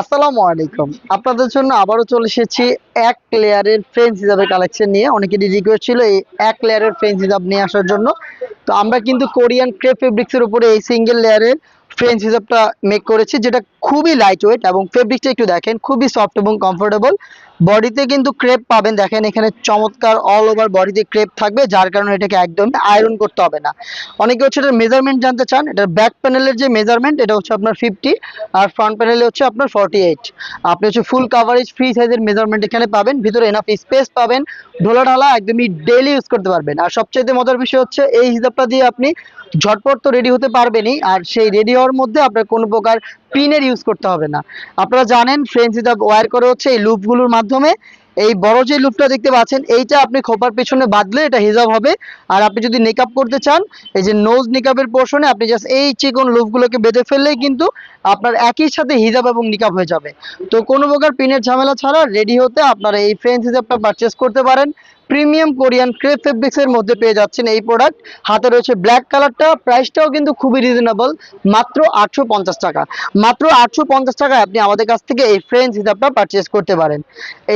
আসসালামু আলাইকুম। আপনাদের জন্য আবারও চলে এসেছি এক লেয়ারের ফ্রেঞ্চ হিসাবের কালেকশন নিয়ে। অনেকেরই রিকোয়েস্ট ছিল এই এক লেয়ারের ফ্রেঞ্চ হিসাব নিয়ে আসার জন্য। তো আমরা কিন্তু কোরিয়ান ক্রেপ ফেব্রিক্সের উপরে এই সিঙ্গেল লেয়ারের ফ্রেঞ্চ হিসাবটা মেক করেছি, যেটা খুবই লাইট ওয়েট এবং ফেব্রিকটা একটু দেখেন, খুবই সফট এবং কমফোর্টেবল বডিতে কিন্তু ক্রেপ পাবেন। দেখেন এখানে চমৎকার অল ওভার বডিতে ক্রেপ থাকবে, যার কারণে এটাকে একদম আয়রন করতে হবে না। অনেকে হচ্ছে এটার মেজারমেন্ট জানতে চান, এটার ব্যাক প্যানেলের যে মেজারমেন্ট এটা হচ্ছে আপনার ফিফটি আর ফ্রন্ট প্যানেলে হচ্ছে আপনার ফর্টি এইট আপনি হচ্ছে ফুল কাভারেজ ফ্রি সাইজের মেজারমেন্ট এখানে পাবেন, ভিতরে এনাফ স্পেস পাবেন, ঢোলা ঢালা একদমই ডেলি ইউজ করতে পারবেন। আর সবচেয়ে মজার বিষয় হচ্ছে, এই হিসাবটা দিয়ে আপনি ঝটপট তো রেডি হতে পারবেনই, আর সেই রেডি হওয়ার মধ্যে আপনার কোনো প্রকার পিনের ইউজ করতে হবে না। আপনারা জানেন হিসাব ওয়্যার করে হচ্ছে এই লুপগুলোর মাধ্যমে এই বড় যে লুপটা দেখতে পাচ্ছেন, এইটা আপনি খোপার পেছনে বাঁধলে এটা হিজাব হবে। আর আপনি যদি মেকআপ করতে চান, এই যে নোজ নিকাবের পোর্শনে আপনি জাস্ট এই চিকন লুপগুলোকে বেঁধে ফেললেই কিন্তু আপনার একই সাথে হিজাব এবং নিকাব হয়ে যাবে। তো কোনো প্রকার পিনের ঝামেলা ছাড়া রেডি হতে আপনারা এই ফ্রেঞ্চ হিজাবটা পারচেস করতে পারেন। প্রিমিয়াম কোরিয়ান ক্রেপ ফেব্রিক্স এর মধ্যে পেয়ে যাচ্ছেন এই প্রোডাক্ট। হাতে রয়েছে ব্ল্যাক কালারটা, প্রাইসটাও কিন্তু খুবই রিজনেবল, মাত্র আটশো পঞ্চাশ টাকা। মাত্র আটশো পঞ্চাশ টাকায় আপনি আমাদের কাছ থেকে এই ফ্রেঞ্চ হিসাবটা পারচেস করতে পারেন।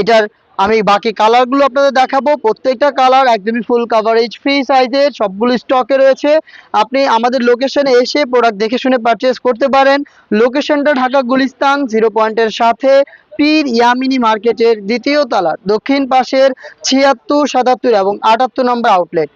এটার আমি বাকি কালারগুলো আপনাদের দেখাবো। প্রত্যেকটা কালার একদমই ফুল কাভারেজ ফ্রি সাইজের সবগুলো স্টকে রয়েছে। আপনি আমাদের লোকেশনে এসে প্রোডাক্ট দেখে শুনে পারচেস করতে পারেন। লোকেশনটা ঢাকা গুলিস্তান জিরো পয়েন্টের সাথে, পীর ইয়ামিনি মার্কেটের দ্বিতীয় তলার, দক্ষিণ পাশের ছিয়াত্তর, সাতাত্তর এবং আটাত্তর নম্বর আউটলেট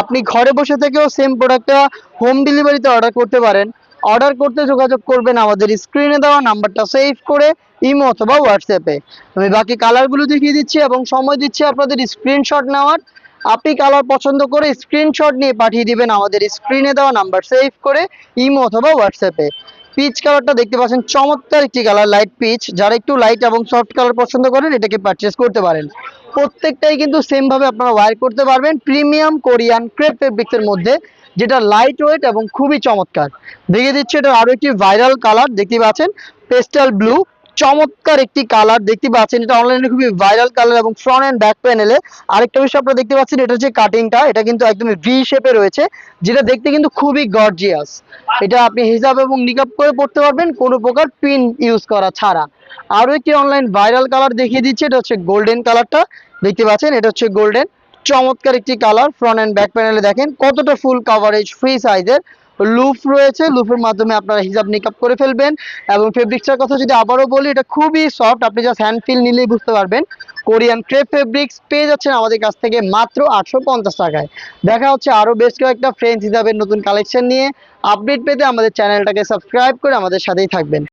আপনি ঘরে বসে থেকেও সেম প্রোডাক্টটা হোম ডেলিভারিতে অর্ডার করতে পারেন। অর্ডার করতে যোগাযোগ করবেন আমাদের স্ক্রিনে দেওয়া নাম্বারটা সেভ করে, ইমো অথবা হোয়াটসঅ্যাপে আমি বাকি কালারগুলো দেখিয়ে দিচ্ছি এবং সময় দিচ্ছি আপনাদের স্ক্রিনশট নেওয়ার। আপনি কালার পছন্দ করে স্ক্রিনশট নিয়ে পাঠিয়ে দিবেন আমাদের স্ক্রিনে দেওয়া নাম্বার সেভ করে, ইমো অথবা হোয়াটসঅ্যাপে পিচ কালারটা দেখতে পাচ্ছেন, চমৎকার একটি কালার লাইট পিচ যারা একটু লাইট এবং সফট কালার পছন্দ করেন, এটাকে পারচেস করতে পারেন। প্রত্যেকটাই কিন্তু সেম ভাবে আপনারা ওয়ার করতে পারবেন। প্রিমিয়াম কোরিয়ান ক্রেপ ফেব্রিক্সের মধ্যে, যেটা লাইট ওয়েট এবং খুবই চমৎকার। দেখে দিচ্ছে, এটা আরও একটি ভাইরাল কালার দেখতে পাচ্ছেন? পেস্টাল ব্লু চমৎকার একটি কালার দেখতে পাচ্ছেন। এটা অনলাইনে খুবই ভাইরাল কালার এবং ফ্রন্ট এন্ড ব্যাক প্যানেলে আরেকটা বিষয় আপনারা দেখতে পাচ্ছেন, এটা যে কাটিংটা এটা কিন্তু একদম ভি শেপে রয়েছে, যেটা দেখতে কিন্তু খুবই গর্জিয়াস এটা আপনি হিজাব এবং নিকাপ করে পড়তে পারবেন, কোনো প্রকার পিন ইউজ করা ছাড়া। আরও একটি অনলাইন ভাইরাল কালার দেখিয়ে দিচ্ছে, এটা হচ্ছে গোল্ডেন কালারটা দেখতে পাচ্ছেন, এটা হচ্ছে গোল্ডেন চমৎকার একটি কালার ফ্রন্ট এন্ড ব্যাক প্যানেলে দেখেন, কতটা ফুল কাভারেজ ফ্রি সাইজের লুফ রয়েছে, লুফের মাধ্যমে আপনারা হিজাব নিকাপ করে ফেলবেন। এবং ফেব্রিক্সটার কথা যদি আবারও বলি, এটা খুবই সফট আপনি জাস্ট হ্যান্ড ফিল নিলেই বুঝতে পারবেন। কোরিয়ান ক্রেপ ফেব্রিক্স পেয়ে যাচ্ছেন আমাদের কাছ থেকে মাত্র আটশো পঞ্চাশ টাকায়। দেখা হচ্ছে আরও বেশ কয়েকটা ফ্রেঞ্চ হিসাবের নতুন কালেকশন নিয়ে। আপডেট পেতে আমাদের চ্যানেলটাকে সাবস্ক্রাইব করে আমাদের সাথেই থাকবেন।